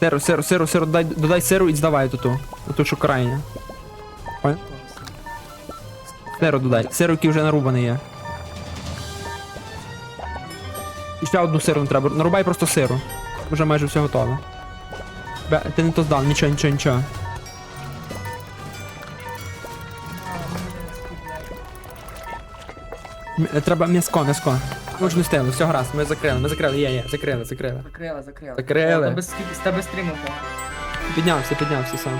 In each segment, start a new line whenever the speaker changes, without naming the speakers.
Сиру, сиру, сиру, сиру, дай, додай сиру і здавай ту, ту, що крайня. Ой. Сиру додай, сиру, який вже нарубаний є. І ще одну сиру не треба. Нарубай просто сиру. Вже майже все готове. Бе, ти не то здав, нічого, нічого, нічого. Треба м'яско, м'яско. Ми ж не встигли, все гаразд, ми закрили, ми закрили, є, є, закрили, закрили.
Закрила, закрила.
Закрили.
Тебе скільки- З тебе стріму було.
Піднявся, піднявся сам.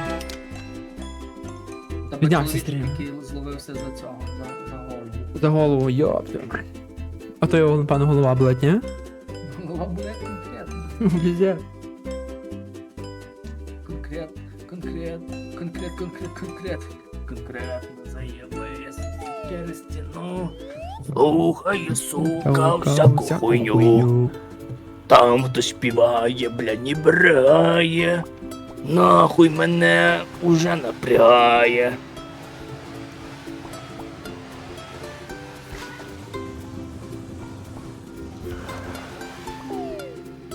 Тебе
Піднявся
чоловік,
стрім.
який зловився за цього, за, за голову.
За голову, йоп. А то його, напевно, голова болить, ні?
Голова була конкретно.
Піздець.
Конкрет, конкрет, конкрет, конкрет, конкрет. Конкретно заєбись через стіну.
Слухай, сука, всяку хуйню. Там хтось співає, бля, не брає. Нахуй мене уже напрягає.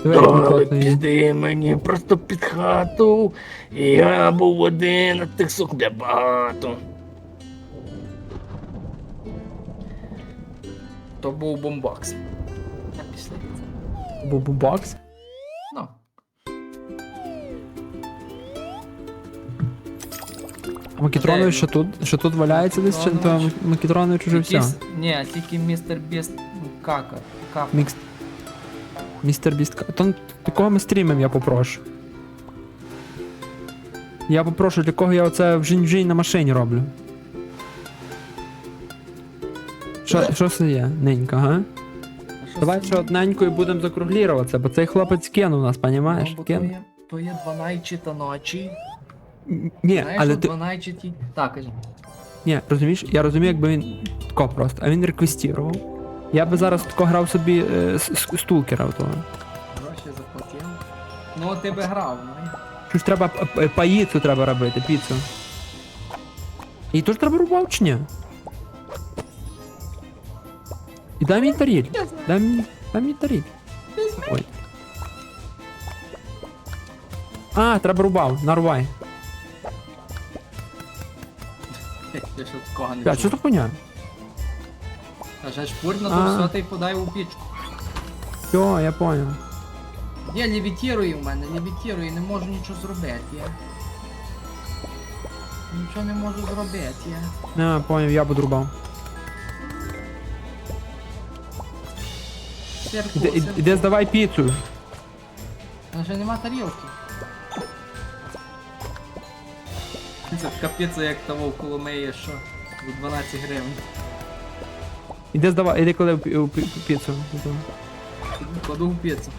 Плотні.
пізди мені просто під хату. Я був один, а тих сук де багато.
То був бомбокс. Я пішли.
Бубу-бокс.
Ну.
А Макітронович, що тут? Що тут валяється десь? Чи то
Макітронович.
Уже все?
Ні, тільки містер Біст кака.
Мікс. Містер Біст. То такого ми стрімим, я попрошу. Я попрошу, для кого я оце в жінь на машині роблю. Що, що це є, ненька, га? Давай ще одненько і будемо закругліруватися, бо цей хлопець кинув нас,
Ну,
понімаєш?
бо то
Кинув.
є, то є 12 ночі.
Ні,
Знаєш,
але ти.
12 Так, кажи.
Ні, розумієш, я розумію, якби він тако просто, а він реквестував. Я би зараз тако грав собі е, с- с- стулкера того.
Гроші заплатив. Ну, ти би грав, ну.
Що ж треба п- п- паїцу треба робити, піцу. І то ж треба рубав чи ні? І дай мені таріль. Дай мені, дай мені таріль. Ой. А, треба рубав, нарубай.
Я що такого не
Бля, що хуйня?
Ще шпурь на
А.
то все ти подай у пічку.
Все, я понял.
Я левітірую в мене, левітірую, не можу нічого зробити. Я. Нічого не можу зробити, я.
А, понял, я буду рубав.
Сирку,
Іде, іде,
сирку.
іде здавай піцу.
А вже нема тарілки. Це капець, як того в Коломиї, що за 12 гривень.
Іде здавай, іди коли в пі- в пі- піцу.
Кладу в піцу.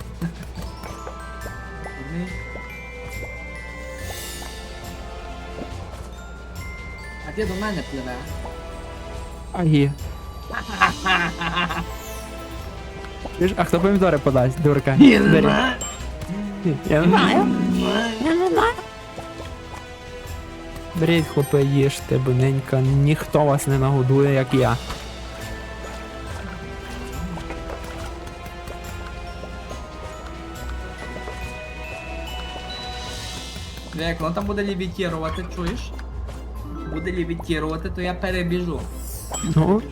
А ти до мене пливе?
Агі. Чуєш, А хто помідори подасть, дурка? Бери. Я не знаю. Я не знаю. Беріть, хлопе, їжте, боненька, ніхто вас не нагодує, як я.
Як воно там буде лівітірувати, чуєш? Буде лівітірувати, то я перебіжу.
Ну,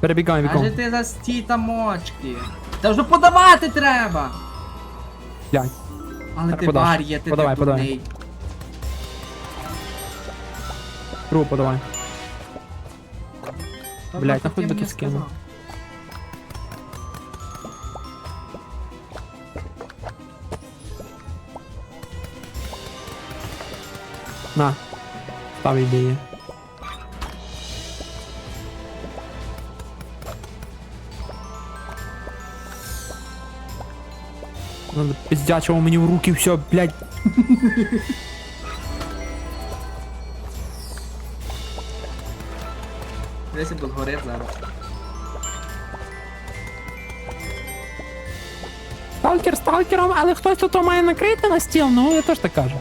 перебігай
Каже
віком.
ти за стій та мочки. Та вже подавати треба!
Блядь.
Але
Так,
ти
подаш.
бар є, ти
Подавай,
ти
подавай.
дурний.
Другу подавай.
Та
Блядь,
так
нахуй
я
би
мені
ти скинув?
сказав.
На. Став ідеї. Надо пиздячого мені в руки все, блядь.
Десь буде горить зараз.
Сталкер сталкером, але хтось тут має накрити на стіл, ну я теж так кажу.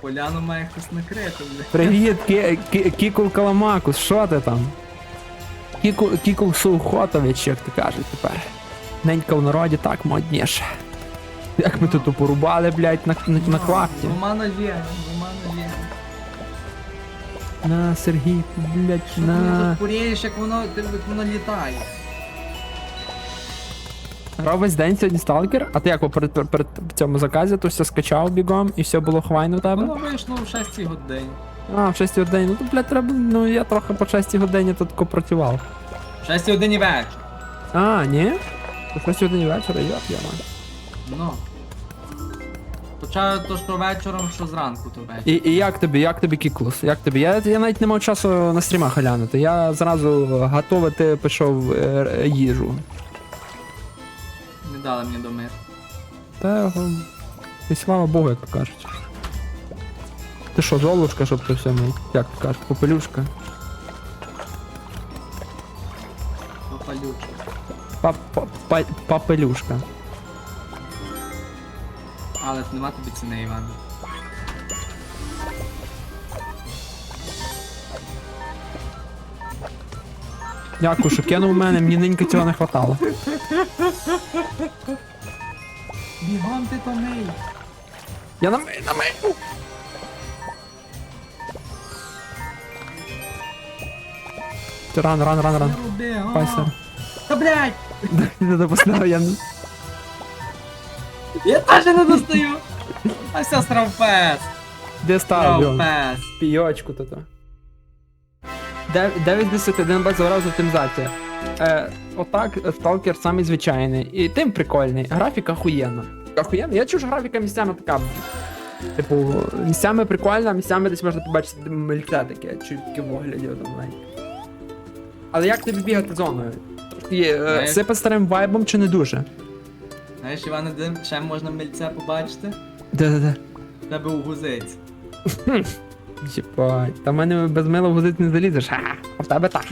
Поляну має хтось накрити, бля.
Привіт, Кі- Кі- Кікул Каламакус, що ти там? Кікул, Кікул Сухотович, як ти кажеш тепер. Ненька в народі так модніше. Як ми тут порубали, блядь, на, на, на квакті.
Двома ножі, двома ножі.
На, Сергій, блядь,
ти
на.
тут курієш, як воно, ти- як воно літає.
Грав весь день сьогодні сталкер, а ти як перед, перед, перед цьому заказі, то все скачав бігом і все було хвайно в тебе?
Воно вийшло в 6 годині.
А, в 6 годині. Ну то, блядь, треба. Ну я трохи по 6 годині тут працював.
В 6 годині вечір.
А, ні? По 6 годині вечора, я п'яна.
Ну. Почав то, що вечором, що зранку, то вечір.
І, і як тобі, як тобі кіклус? Як тобі? Я, я навіть не мав часу на стрімах глянути. Я зразу готовити пішов е, е, їжу.
Не дали мені до мир.
Та е, і слава Богу, як то кажуть. Ти що, золушка, щоб ти все мив? Як ти кажеш, попелюшка?
Попалючка.
Па- па- па- Папелюшка.
Але нема тобі ціни, Іван.
Дякую, що кинув мене, мені ненька цього не хватало.
Бігом ти то мий.
Я на мей, на мей. Ран, ран, ран, ран.
Руби, а.
Пайсер.
Та блядь!
Не допускав, я не-
Я теж не достаю! А все стравпес!
Де став, Льон?
Стравпес!
Пійочку то то. 9 з 10, один без разу оптимізація. Е, отак, е, сталкер самий звичайний. І тим прикольний. Графіка охуєнна. Охуєнна? Я чув, що графіка місцями така. Типу, місцями прикольна, місцями десь можна побачити мельце таке, чи таке в огляді онлайн. Але як тобі бігати зоною? Є, е,
Знаєш-
сипе старим вайбом чи не дуже?
Знаєш, Іване, де ще можна мильця побачити?
Де-де-де.
В Тебе у гузиці.
Єбать, та в мене без мила в гузит не залізеш. А, а в тебе так.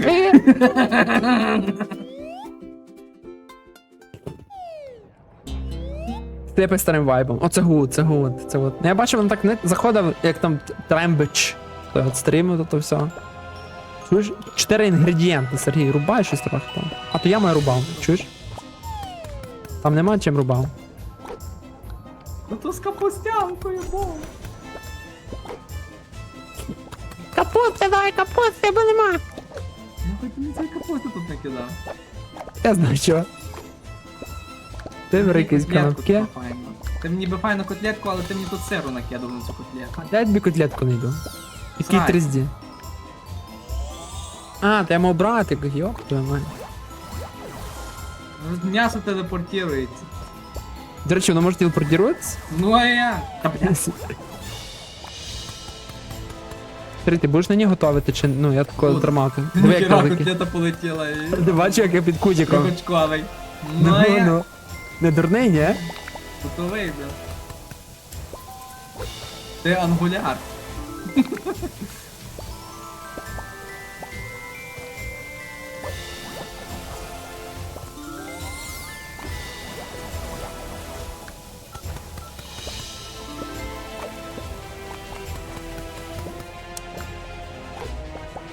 Типи старим вайбом. Оце гуд, це гуд, це гуд. Ну, Я бачив, він так не заходив, як там трембич. Той от стрімив, то, то все. Чуєш? Чотири інгредієнти, Сергій, рубай щось трохи там. А то я маю рубав, чуєш? Там нема чим рубав.
Ну то з капустянкою, бо.
Капусти, давай капусти, бо нема.
Ну хоч мені цей капусту тут не кидав.
Я знаю що. Ти в якісь канапки.
Ти мені би файну котлетку, але ти мені тут сиру накидав на цю котлетку.
Дай тобі котлетку не йду. Який
Срай.
3D? А, ти я мав брати, йоп, твою мать.
Ну, М'ясо телепортується.
До речі, воно може телепортуватися?
Ну а я. Та блядь.
Смотри, ти будеш на ній готувати чи ну я такого
Тут.
тримати. Диви, як
Ніхера
великий.
котлета і...
Ти бачиш, як я під кудіком.
Трубочковий. Ну а
Ну,
я.
ну. Не дурний, ні?
То вийде. Ти ангуляр.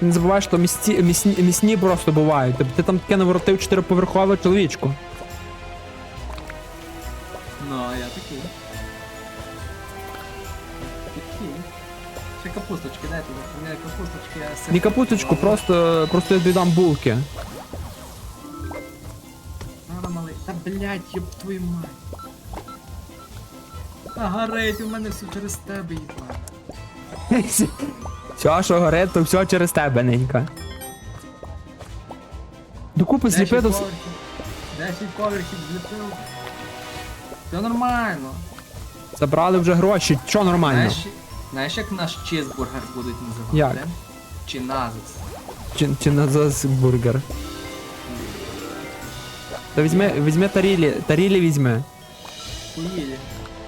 не забувай, що місці, місні, місні просто бувають. Тобто ти там таке наворотив чотириповерхове чоловічку.
Ну, а я такий. Такий. Ще капусточки, дайте. Не капусточки, а сир.
Не капусточку, просто, просто я тобі дам булки.
Надо малий. Та блять, ёб твою мать. Та горить, у мене все через тебе їбать.
Все, що горить, то все через тебе, ненька. Докупи зліпи до... вс-
поверхів. Зліпив. Все нормально.
Забрали вже гроші, що нормально?
Знаєш, знаєш, як наш чизбургер будуть називати?
Як?
Чи назис.
Чи, чи бургер? Та візьми, візьми тарілі, тарілі візьми.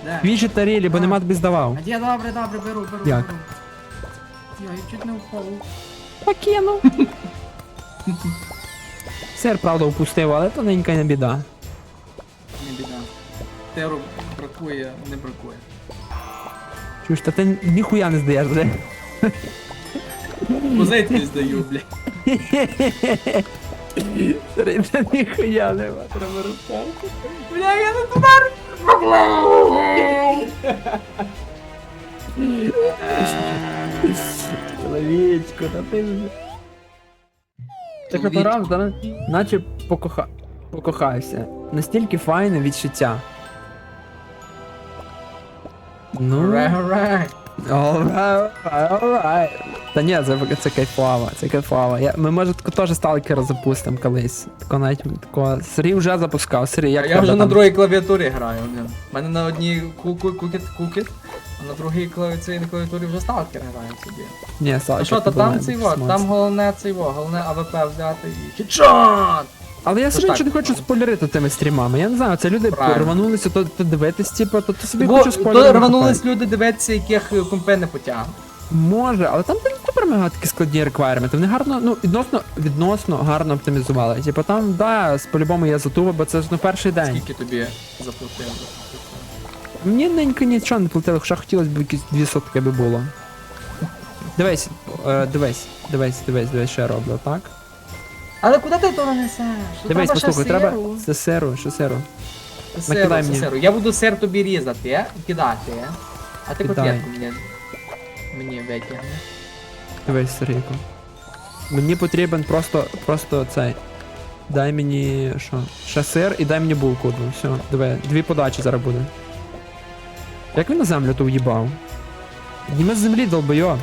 Да.
Віжі тарілі, бо нема тобі здавав.
А я добре, добре, беру, беру,
Як?
беру. Я, чуть не впав.
Покинув. Сир, правда, впустив, але то ненька не біда.
Не біда. Теру бракує, не бракує.
Чуєш, та ти ніхуя не здаєш, бля.
Позицію здаю, бля.
Та ніхуя нема, треба розказати.
Бля, я не туди.
Чоловічко, та ти вже. Так пограв, та наче покоха... покохався. Настільки файне відчуття. Ну. Alright, alright. Та ні, це, це кайфово, це кайфово. Я, ми може тако теж сталкера запустимо колись. Тако навіть тако. Сергій вже запускав. Сергій, як
Я
тебе
вже на другій клавіатурі граю. У мене на одній кукіт кукіт, а на другій клавіатурі клавіатурі вже сталкер грає собі.
Ні,
А
сталкер.
що, то там цей вот, там головне цей во, головне АВП взяти і. Хітшот!
Але я собі нічого не хочу спойлерити тими стрімами. Я не знаю, це люди
Правильно.
рванулися то, то дивитись, типу, то, то собі
Бо
хочу спойлерити.
то рванулись люди дивитися, яких е, компи не потягнуть.
Може, але там не супер мега такі складні реквайрменти. Вони гарно, ну, відносно, відносно гарно оптимізували. Типу там, да, з по-любому є затуба, бо це ж ну перший день.
Скільки тобі заплатили?
Мені ненька нічого не платили, хоча хотілося б якісь дві сотки би було. Дивись, е, дивись, дивись, дивись, дивись, що я роблю, так?
Але куди ти того несеш? Що
Дивись,
треба ще
послухай, треба.
сиру?
Це сиру, що сиру.
Сиру,
накидай
це
мені.
сиру. Я буду сир тобі різати, е, кидати, е. а ти
Кидай.
котлетку мені, мені витягни.
Дивись, Сергійко. Мені потрібен просто, просто цей. Дай мені що? Ще сир і дай мені булку одну. Все, диви, дві подачі зараз буде. Як він на землю то в'їбав? Підніми з землі, долбойо.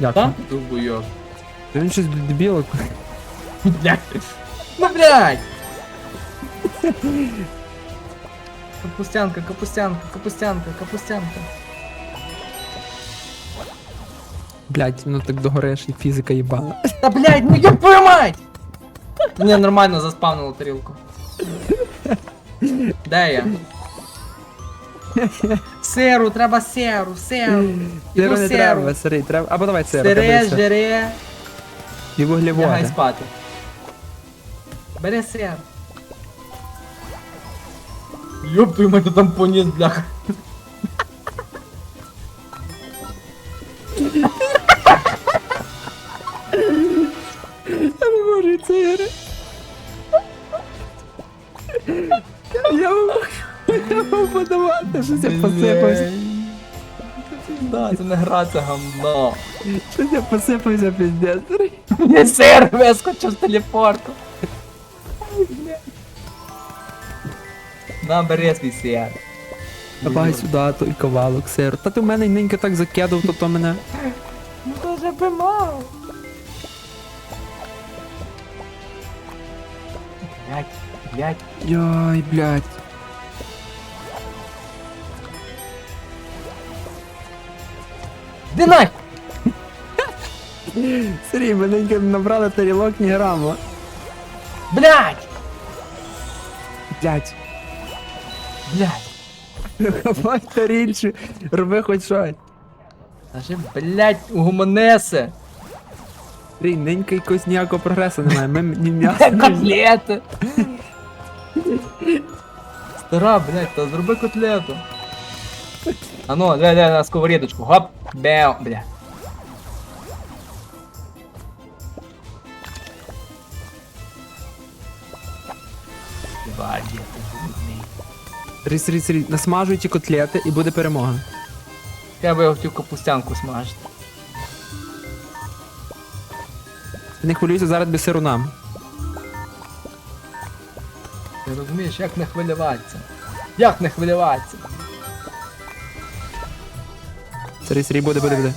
Дякую.
Там? Дубойок.
Та Він щось дебіло.
Ну блядь! Капустянка, капустянка, капустянка, капустянка.
Блять, ну так догореш і фізика їбала.
Та блядь, ну я твою мать! Не, нормально заспавнило тарілку. Де я? Сиру, треба сиру, сиру.
Сиру
Іду
не
сиру.
треба, сири, треба. Або давай сир.
Сире,
сир.
жире.
І
Лягай
вуглеводи.
спати. Бери сир. Ёб твою мать, ти там поніс, бляха.
Я не можу сири. Я можу я можу подавати, щось я посипався.
Да, це не гра, це гамно.
Щось я посипався, піздець.
Мені сир вискочив з телепорту. На, бери свій сир.
Давай сюди той ковалок сиру. Та ти в мене ненька так закидав, то то мене.
Ну то вже би мав. Блять, блять.
Йой, блядь.
Де нахуй?
Сергій, ненька набрали тарілок ні грама.
Блять!
Блядь.
Блять.
Хапай тарільчу, роби хоч щось.
Даже, блять, угомонесе.
Сергій, ненька якогось ніякого прогресу немає. Ми ні м'яса, ні...
Котлети. Стара, блять, та зроби котлету. А ну, дай, дай на сковорідочку. Гоп, беу, бля. Вадя, ти дурний.
Сергій, Сергій, Сергій, насмажуй ті котлети і буде перемога.
Я би хотів капустянку смажити.
Не хвилюйся зараз без сиру нам.
Ти розумієш, як не хвилюватися? Як не хвилюватися?
Сергій, Сергій, буде, буде, буде.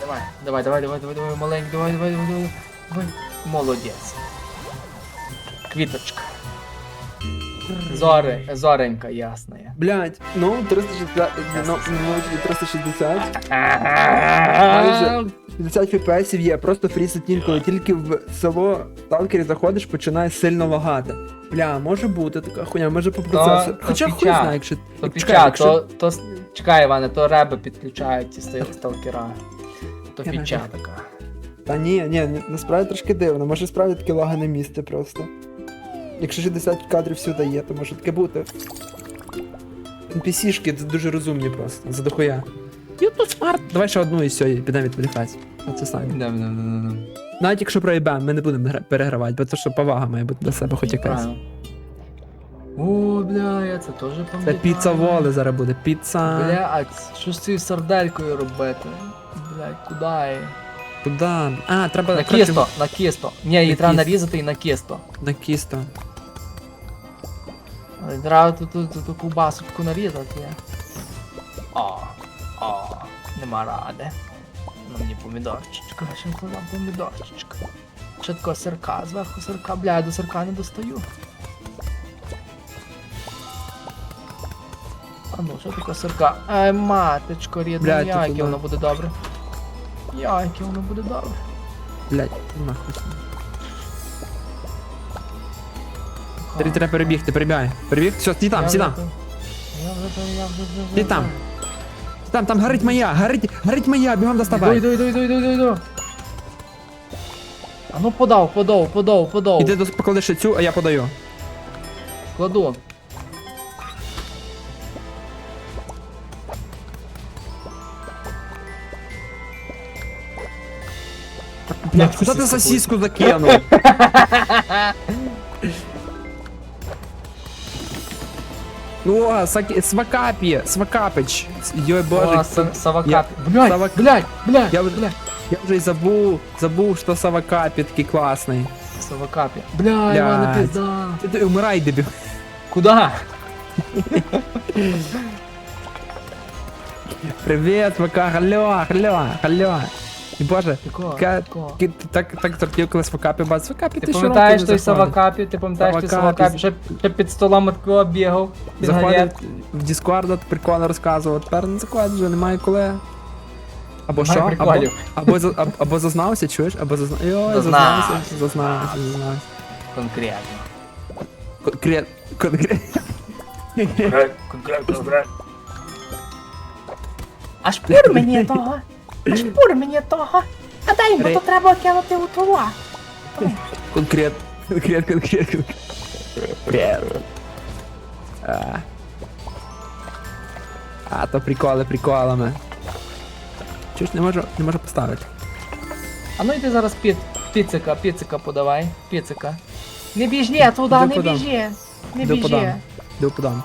Давай, давай, давай, давай, давай, давай, маленький, давай, давай, давай, давай, давай. Молодець. Квіточка. Зори, зоренька ясна.
Блять, ну 360, ну, ну 360.
Майже.
50 фпсів є, просто фрізить інколи, тільки в село сталкері заходиш, починає сильно лагати. Бля, може бути така хуйня, може по процесу. Хоча хуй знає, якщо.
То піча,
якщо-
то, то, чекай, Іване, то реби підключають ті стал- сталкера. То
Я
фіча
навіть-
така.
Та ні, ні, насправді трошки дивно, може справді таке лагане місце просто. Якщо 60 кадрів сюди є, то може таке бути. NPC-шки дуже розумні просто, за дохуя. YouTube смарт. Давай ще одну і все, і підемо відволікатися. Оце самі.
Дам, дам, дам, дам.
Навіть якщо проїбемо, ми не будемо гра- перегравати, бо це що повага має бути до себе хоч якась.
Правильно. О, бля, я це теж
Це
пам'ятаю.
піца воли зараз буде. Піца.
Бля, а ц- що з цією сарделькою робити? Блядь, куди?
Куди? А, треба
На
коротше,
кісто, на кісто. Ні, її
На
треба
кісто.
нарізати і на кісто.
На кісто.
Але Треба тут, тут, тут, тут ковбасочку нарізати. О, о, нема ради. Ну мені помідорчичка, ще туди помідорчичка. Ще такого сирка, зверху сирка, бля, я до сирка не достаю. Ну, що таке сирка? Ай, маточко, рідна,
Блядь,
яке
воно-
буде добре. Яке воно буде добре.
Блять, нахуй. Тобі треба перебігти, перебігай. Перебіг, все, стій там,
Я
стій там.
вже. Я вже я вже вже.
Ти там. Там, там горить моя, горить, горить моя, бігом
Іду,
доставай.
іду, іду, іду, іду, іду, іду. А ну подав, подав, подав, подав.
Іди до покладеш цю, а я подаю.
Кладу.
Блять, куди ти сосиску закинув? О, саки- свакапі, свакапич. Йой боже,
О, са- Савакап.
я-
Блядь,
Савак-
блядь, блядь,
Я вже-
блядь.
я вже й забув, забув, що савакапі такий класний.
Савакапі. Бля, Івана
Блядь.
пізда.
Ти, ти умирай, дебіл.
Куда?
Привіт, Мака, алло, алло, алло. І боже,
Такого,
ка-
такого.
ки- так, так тортів, коли свакапі бац, свакапі
Ти
ти
пам'ятаєш
що
той Савакапі? Ти пам'ятаєш той
Савакапі.
Савакапі? Ще, ще під столом такого бігав. під
в Discord, приколи розказував, тепер не заходить вже, немає коли. Або
Немає
що? Або,
приколів.
або, за- або, або зазнався, чуєш? Або зазнався. Йой,
Зазнався.
зазнався, зазнався, зазнався.
Конкретно.
Конкрет, конкрет.
Конкретно, конкретно. Аж пур мені того. Аж мені того. А дай
Ри-
то треба кинути у того.
Конкрет, конкрет, конкрет, конкрет. А. А, то приколи, приколами. Чуєш, не можу, не можу поставити.
А ну йди зараз піц, піцика, піцика подавай. Піцика. Не біжи туди,
Йду
не
подам.
біжи. Не
Йду подам.
біжи.
Йду подам.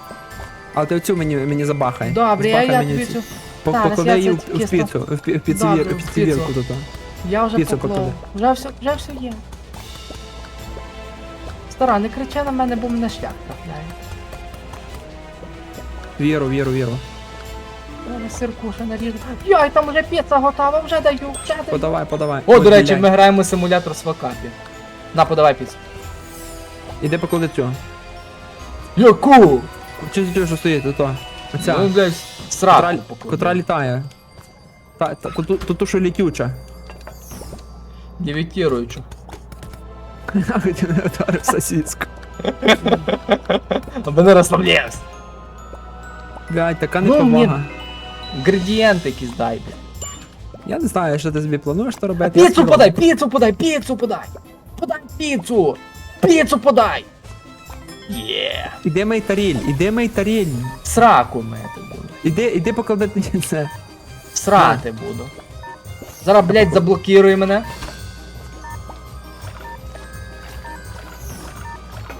Але ти оцю мені, мені забахай.
Добре, я,
Збахай
я
мені
тобі
цю.
цю.
По-
Зараз
Поклади її
це
в, в
тісто-
піцу, в пі- в
Добре,
піцевір-
в
в піцевірку
піцу.
тут.
Я вже
Піцу
поклав.
поклади.
Вже все, вже все є. Стара, не кричи на мене, бо мене шлях трапляє.
Віру, віру, віру.
Треба сирку ще наріжу. Йой, там вже піца готова, вже даю, вже даю.
Подавай, подавай.
О, до речі, ми граємо симулятор свакапі. На, подавай піцу.
Іди поклади цю.
Яку?
Чи що стоїть, ото. Оця.
Ну, блядь,
Котра,
сраку
котра літає. Та, та, ту, ту, ту, ту, що літюча.
Левітіруючу.
Нахуй ти не вдарив сосиску.
Аби не розслаблявся.
Блядь, така
Ну,
неповага.
Градієнти якісь дай.
Я не знаю, що ти собі плануєш то робити. я
Піцу подай, піцу подай, піцу подай. Подай піцу. Піцу подай. Є.
Іди мий таріль, іди мий таріль.
Сраку буду.
Іди, іди поклади це.
Срати буду. Зараз, блядь, заблокируй мене.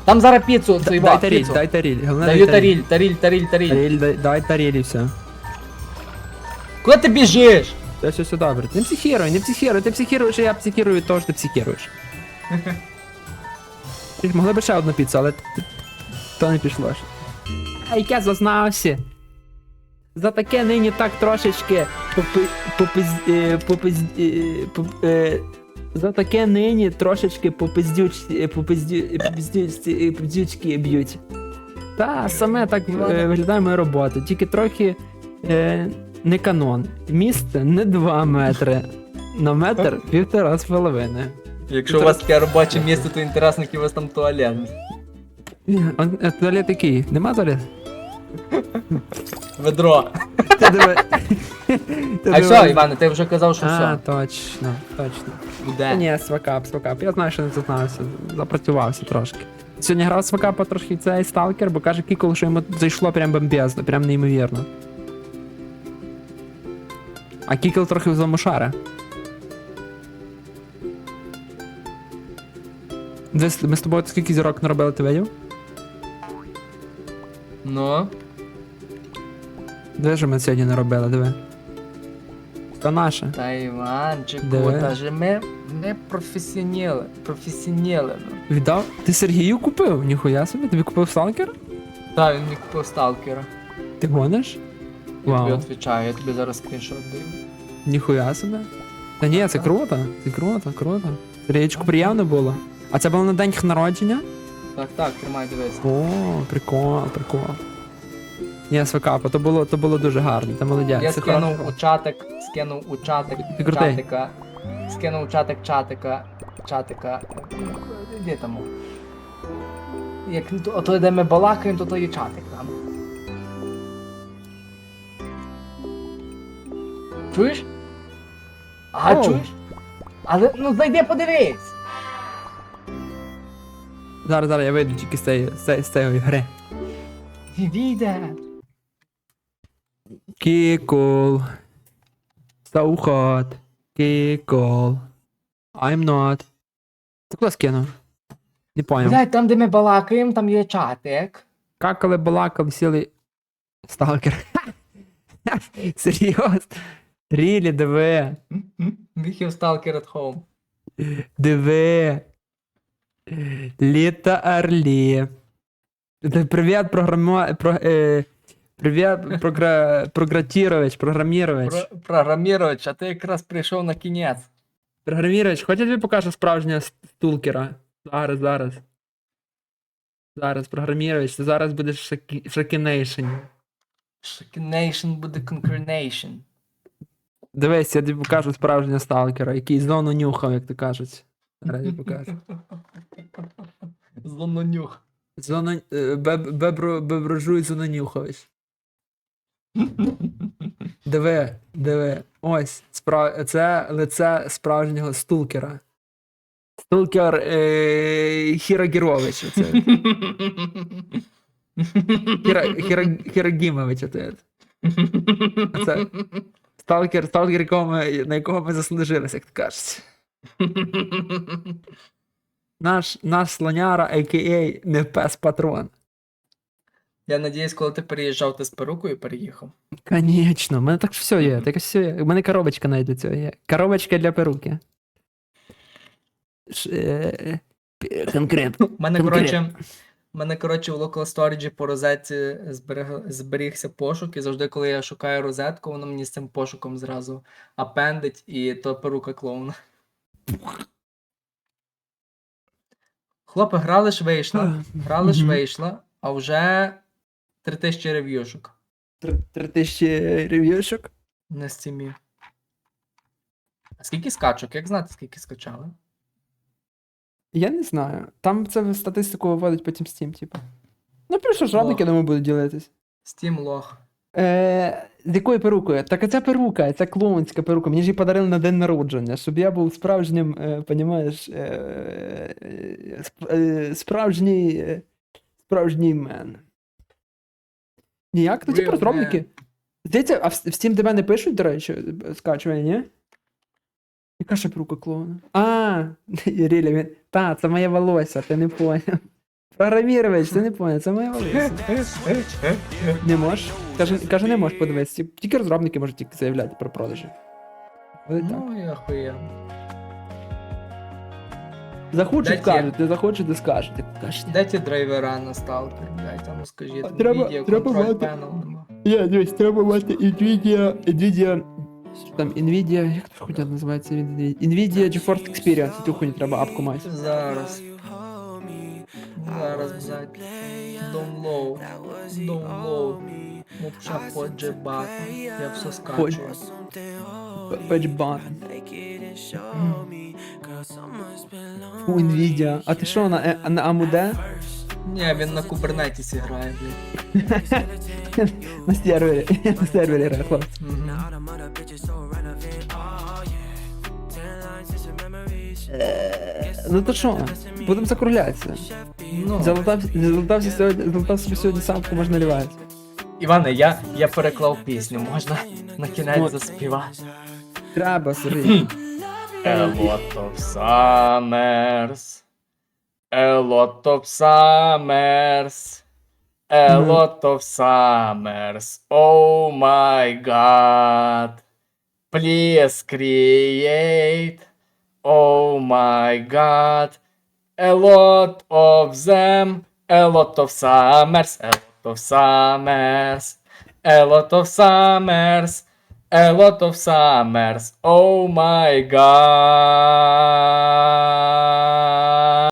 Там зараз піцу, цей
Дай таріль,
піцу.
дай таріль. Головне,
Даю таріль, таріль, таріль, таріль.
Таріль, дай, дай таріль і все.
Куди ти біжиш?
Та все, все добре. Не психіруй, не психіруй, ти психіруєш, а я психірую того, що ти психіруєш. Ти ж Могли б ще одну піцу, але т- то не пішло ж. А яке зазнався. За таке нині так трошечки попи... попиз... е, попиз... е, поп- е, За таке нині трошечки попиздюч... попиздю... попиздюч... попиздючки б'ють. Та, саме так виглядає моя робота, тільки трохи е, не канон. Місце не 2 метри. На метр півтора з половиною.
Якщо у вас таке робоче місце, то інтересно, який у вас там туалет.
Туалет який? Нема туалет?
Ведро.
Ти диви. Ти
А
диви.
що, Іване, ти вже казав, що
А,
все.
точно, точно. Та
Буде.
ні, свакап, свакап. Я знаю, що не зазнався. Запрацювався трошки. Сьогодні грав свакапа трошки цей сталкер, бо каже Кікол, що йому зайшло прям бомбезно, прям неймовірно. А Кікол трохи замушара. Ми з ми з тобою скільки зірок наробили, ти видів?
Ну,
Диви, що ми сьогодні не робили, диви. Це наше.
та Іванчику,
Диви.
та же ми, ми професіонали, професіонали. ну.
Віддав? Ти Сергію купив? Ніхуя собі? Тобі купив сталкер?
Та, він мені купив сталкера.
Ти гониш?
Я тобі
Вау.
відповідаю, я тобі зараз скріншот даю.
Ніхуя собі. Та ні, це круто. Це круто, круто. Сергійчику приємно було. А це було на день народження?
Так, так, тримай, дивись.
О, прикол, прикол. Ні, свекапа, то було, то було дуже гарно, ти молодець.
Я
Це
скинув
хорошо.
у чатик, скинув у чатик,
Ти крутий.
чатика, скинув у чатик чатика, чатика, де там? Як ото, де ми балакаємо, то то є чатик там. Чуєш? А,
Оу.
чуєш? Але ну зайди подивись!
Зараз, зараз я вийду тільки з цієї, з цієї, гри.
Відійде.
Кікол. So hot. Кікол. I'm not. Ти куди скинув? Не поняв.
Блядь, там, де ми балакаємо, там є чатик.
Какали, балакали, сіли. Сталкер. Серйозно? Рілі, диви.
Міхів Stalker at home.
Диви. Літа Орлі. Привіт, програмо... Про... Е... Привіт, програ... програтірович, програмірович.
Про- Програмірович, а ти якраз прийшов на кінець.
Програмірович, хоч я тобі покажу справжнього стулкера. Зараз, зараз. Зараз, програмірович, ти зараз будеш шакі... шакінейшені.
Shakination буде Concurnation.
Дивись, я тобі покажу справжнього сталкера, який зону нюхав, як то кажуть. Зараз я покажу.
Злононюх.
Зону... е, Беб... Бебру... Беброжуй Зононюхович. Диви, диви. Ось, справ... це лице справжнього стулкера. Стулкер е... Хірогірович. Оце. Хіра... Хіра... Хірогімович. Оце. Це сталкер, сталкер на якого ми заслужилися, як то кажуть. Наш, наш слоняра, а.к.а. не пес патрон.
Я надіюсь, коли ти переїжджав, ти з перукою переїхав.
Конечно, у мене так все є, так все є. У мене коробочка навіть цього є. Коробочка для перуки. Ш, е, конкретно.
У мене, коротше, мене, коротше, в Local Storage по розетці зберег... зберігся пошук, і завжди, коли я шукаю розетку, воно мені з цим пошуком зразу апендить, і то перука клоуна. Хлопи, грали ж вийшла, грали ж вийшла, а вже 3000 рев'юшок
Три- Три тисячі рев'юшок.
на стімі. А скільки скачок? Як знати, скільки скачали?
Я не знаю. Там це в статистику виводить потім Steam, типу. Ну, плюс що жодники, думаю, будуть ділитись.
Steam лох.
Е, з якою перукою? Так це перука, це клоунська перука. Мені ж її подарили на день народження, щоб я був справжнім, е, понімаєш, е, е, сп- е, справжній, е, справжній мен. Ніяк? Ну, ці
Real
розробники. Здається, а в, в Steam тебе не пишуть, до речі, скачування, ні? Яка ще перука клоуна? А, Рілі, він. Та, це моє волосся, ти не поняв. Програмірович, ти не поняв, це моє волосся. Не можеш? Каже, каже, не можеш подивитися. Тільки розробники можуть тільки заявляти про продажі. Ось так.
Ну, я охуєнно.
Захочуть,
Дайте-
скажуть, не захочуть, не скажуть. Кажеш,
Де драйвера на сталкер? Дайте, ну скажіть,
А треба-
Nvidia
треба мати-
нема.
Я, дивись, треба мати Nvidia, Nvidia, там, Nvidia, як це хуйня називається? Nvidia Nvidia GeForce Experience, цю хуйню треба апку мати.
Зараз. Зараз, блядь. Download. Download. Мовча поджебати. Я все скачую.
Patch button. У Nvidia. А ти що, на, е- на AMD?
Ні, він на кубернетісі грає, блядь.
На сервері. На сервері грає, хлопці.
Мгм.
Ну то що, будемо закруглятися.
Ну,
Залутав, залутався сьогодні, залутав собі сьогодні самку, можна лівати.
Іване, я я переклав пісню, можна на кінець заспівати.
Треба Сергій.
A lot of summers. A lot of summers. A lot of summers. Oh my god. Please create. Oh my god. A lot of them. A lot of summers. A of summers, a lot of summers, a lot of summers. Oh my god.